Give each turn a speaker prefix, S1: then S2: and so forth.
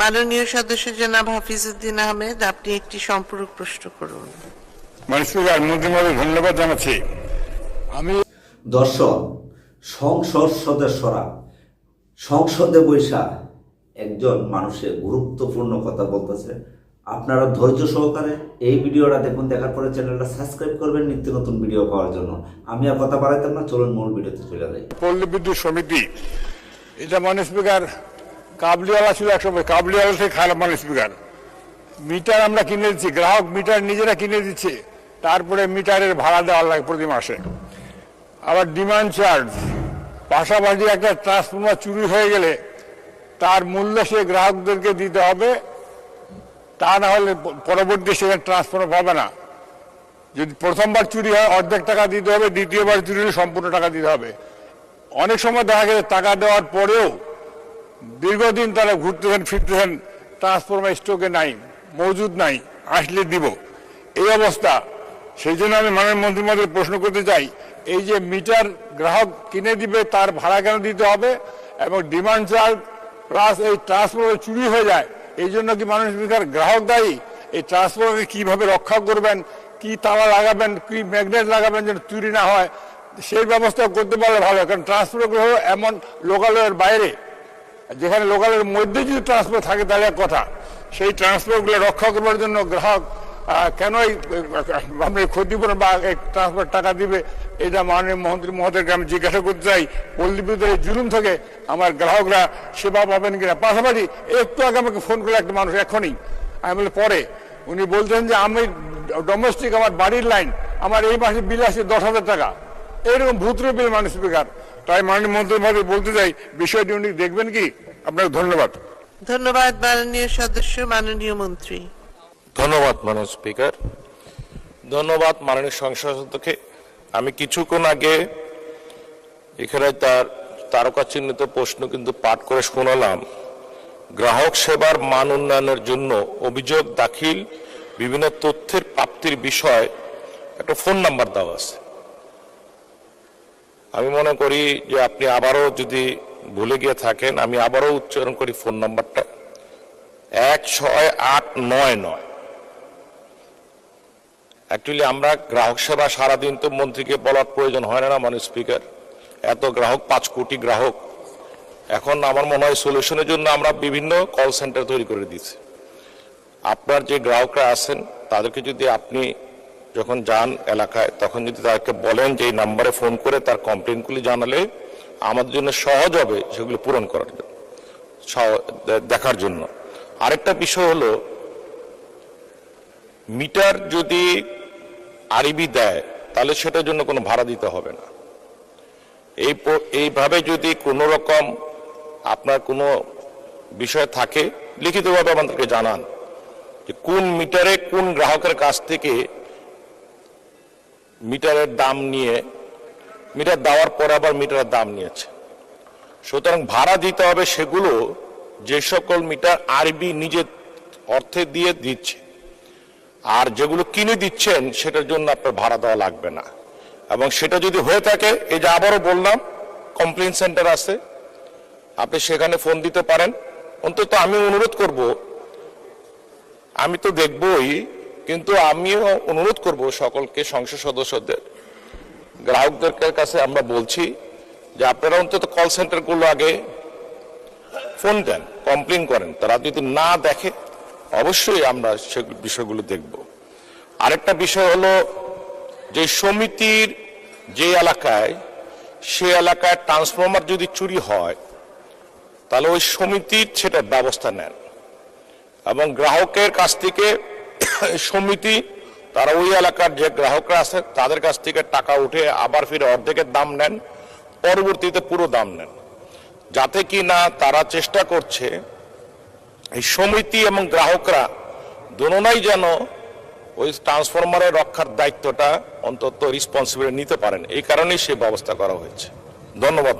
S1: মাননীয় সদস্য জনাব হাফিজউদ্দিন আহমেদ আপনি একটি সম্পূরক প্রশ্ন করুন।
S2: ধন্যবাদ জানাচ্ছি। আমি
S3: দর্শক সংসদ সদস্যরা সংসদে বৈশা একজন মানুষের গুরুত্বপূর্ণ কথা বলতেছে। আপনারা ধৈর্য সহকারে এই ভিডিওটা দেখুন দেখার পরে চ্যানেলটা সাবস্ক্রাইব করবেন নিত্য নতুন ভিডিও পাওয়ার জন্য। আমি আর কথা বাড়াইতাম না চলুন মূল ভিডিওতে চলে যাই।
S2: পল্লী বিদ্যুৎ সমিতি এটা মানে স্পিকার কাবলিওয়ালা ছিল একসময় কাবলিওয়ালা থেকে খারাপ মানে স্পিকার মিটার আমরা কিনে দিচ্ছি, গ্রাহক মিটার নিজেরা কিনে দিচ্ছে, তারপরে মিটারের ভাড়া দেওয়া লাগে প্রতি মাসে। আবার ডিমান্ড চার্জ পাশাপাশি একটা ট্রান্সফর্মার চুরি হয়ে গেলে তার মূল্য সে গ্রাহকদেরকে দিতে হবে, তা না হলে পরবর্তী সেখানে ট্রান্সফর্মার পাবে না। যদি প্রথমবার চুরি হয়, অর্ধেক টাকা দিতে হবে, দ্বিতীয়বার চুরি হলে সম্পূর্ণ টাকা দিতে হবে। অনেক সময় দেখা গেছে টাকা দেওয়ার পরেও দীর্ঘদিন তারা ঘুরতেছেন ফিরতেছেন ট্রান্সফরমার স্টকে নাই, মজুদ নাই, আসলে দিব। এই অবস্থা। সেই জন্য আমি মাননীয় মন্ত্রী মহোদয় প্রশ্ন করতে চাই, এই যে মিটার গ্রাহক কিনে দিবে, তার ভাড়া কেন দিতে হবে? এবং ডিমান্ড চার্জ প্লাস এই ট্রান্সফরমার চুরি হয়ে যায়, এই জন্য কি মানুষ গ্রাহক দায়ী? এই ট্রান্সফরমারকে কীভাবে রক্ষা করবেন? কি তালা লাগাবেন? কি ম্যাগনেট লাগাবেন যেন চুরি না হয়? সেই ব্যবস্থা করতে পারলে ভালো কারণ ট্রান্সফার হলো এমন লোকালয়ের বাইরে। যেখানে লোকালের মধ্যে যদি ট্রান্সফার থাকে, তাহলে কথা। সেই ট্রান্সফারগুলো রক্ষা করবার জন্য গ্রাহক কেন আপনি ক্ষতিপূরণ বা এই ট্রান্সফার টাকা দিবে, এটা মাননীয় মন্ত্রী মহোদয়কে আমি জিজ্ঞাসা করতে চাই। পল্লী জুলুম থেকে, আমার গ্রাহকরা সেবা পাবেন কিনা? পাশাপাশি একটু আগে আমাকে ফোন করে একটা মানুষ এখনই, আমি বলি পরে। উনি বলছেন যে, আমি ডোমেস্টিক আমার বাড়ির লাইন আমার এই মাসে বিল আসছে দশ হাজার টাকা। এরকম ভূত্র বিল মানে স্পিকার। তাই মাননীয় মন্ত্রী মহোদয় বলতে চাই বিষয়টি উনি দেখবেন কি? আপনাকে ধন্যবাদ।
S1: ধন্যবাদ মাননীয় সদস্য মাননীয় মন্ত্রী।
S4: ধন্যবাদ মাননীয় স্পিকার। ধন্যবাদ মাননীয় সংসদ সদস্যকে। আমি কিছুক্ষণ আগে এখানে তার তারকা চিহ্নিত প্রশ্ন কিন্তু পাঠ করে শোনালাম। গ্রাহক সেবার মান উন্নয়নের জন্য অভিযোগ দাখিল বিভিন্ন তথ্যের প্রাপ্তির বিষয় একটা ফোন নাম্বার দেওয়া আছে। আমি মনে করি যে আপনি আবারও যদি ভুলে গিয়ে থাকেন, আমি আবারও উচ্চারণ করি ফোন নম্বরটা। এক ছয় আট নয় নয়। অ্যাকচুয়ালি আমরা গ্রাহক সেবা সারাদিন তো মন্ত্রীকে বলার প্রয়োজন হয় না মানে স্পিকার এত গ্রাহক, পাঁচ কোটি গ্রাহক। এখন আমার মনে হয় সলিউশনের জন্য আমরা বিভিন্ন কল সেন্টার তৈরি করে দিয়েছি। আপনার যে গ্রাহকরা আছেন, তাদেরকে যদি আপনি যখন যান এলাকায়, তখন যদি তাদেরকে বলেন যে এই নাম্বারে ফোন করে তার কমপ্লেনগুলি জানালে আমাদের জন্য সহজ হবে সেগুলো পূরণ করার জন্য দেখার জন্য। আরেকটা বিষয় হলো, মিটার যদি আরবি দেয়, তাহলে সেটার জন্য কোনো ভাড়া দিতে হবে না। এই এইভাবে যদি কোনো রকম আপনার কোনো বিষয় থাকে, লিখিতভাবে আমাদেরকে জানান যে কোন মিটারে কোন গ্রাহকের কাছ থেকে মিটারের দাম নিয়ে, মিটার দেওয়ার পরে আবার মিটারের দাম নিয়েছে। সুতরাং ভাড়া দিতে হবে সেগুলো যে সকল মিটার আরবি নিজের অর্থে দিয়ে দিচ্ছে। আর যেগুলো কিনে দিচ্ছেন, সেটার জন্য আপনার ভাড়া দেওয়া লাগবে না। এবং সেটা যদি হয়ে থাকে, এই যে আবারও বললাম কমপ্লেন সেন্টার আছে। আপনি সেখানে ফোন দিতে পারেন। অন্তত আমি অনুরোধ করব, আমি তো দেখবই কিন্তু আমিও অনুরোধ করব সকলকে সংসদ সদস্যদের গ্রাহকদের কাছে আমরা বলছি যে আপনারা অন্তত কল সেন্টারগুলো আগে ফোন দেন কমপ্লেন করেন। তারা যদি না দেখে, অবশ্যই আমরা সে বিষয়গুলো দেখব। আরেকটা বিষয় হলো যে সমিতির যে এলাকায়, সে এলাকায় ট্রান্সফরমার যদি চুরি হয়, তাহলে ওই সমিতির সেটার ব্যবস্থা নেন এবং গ্রাহকের কাছ থেকে সমিতি, তারা ওই এলাকার যে গ্রাহকরা আছে, তাদের কাছ থেকে টাকা উঠে আবার ফিরে অর্ধেকের দাম নেন, পরবর্তীতে পুরো দাম নেন। যাতে কি না তারা চেষ্টা করছে, এই সমিতি এবং গ্রাহকরা দোনোনাই যেন ওই ট্রান্সফরমারের রক্ষার দায়িত্বটা অন্তত রেসপন্সিবিলিটি নিতে পারেন। এই কারণেই সে ব্যবস্থা করা হয়েছে। ধন্যবাদ।